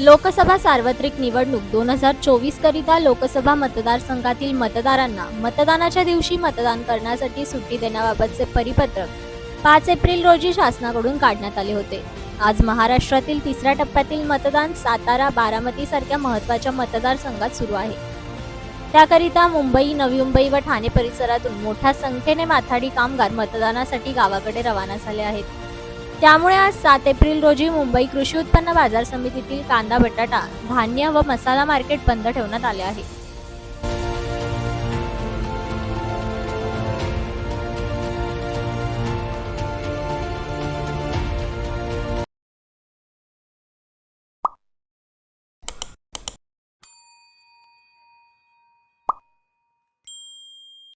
लोकसभा सार्वत्रिक निवडणूक दोन हजार चोवीस करिता लोकसभा मतदारसंघातील मतदारांना मतदानाच्या दिवशी मतदान करण्यासाठी सुट्टी देण्याबाबतचे परिपत्रक पाच एप्रिल रोजी शासनाकडून काढण्यात आले होते. आज महाराष्ट्रातील तिसऱ्या टप्प्यातील मतदान सातारा बारामती सारख्या महत्त्वाच्या मतदारसंघात सुरू आहे. त्याकरिता मुंबई नवी मुंबई व ठाणे परिसरातून मोठ्या संख्येने माथाडी कामगार मतदानासाठी गावाकडे रवाना झाले आहेत. त्यामुळे आज सात एप्रिल रोजी मुंबई कृषी उत्पन्न बाजार समितीतील कांदा बटाटा धान्य व मसाला मार्केट बंद ठेवण्यात आले आहे.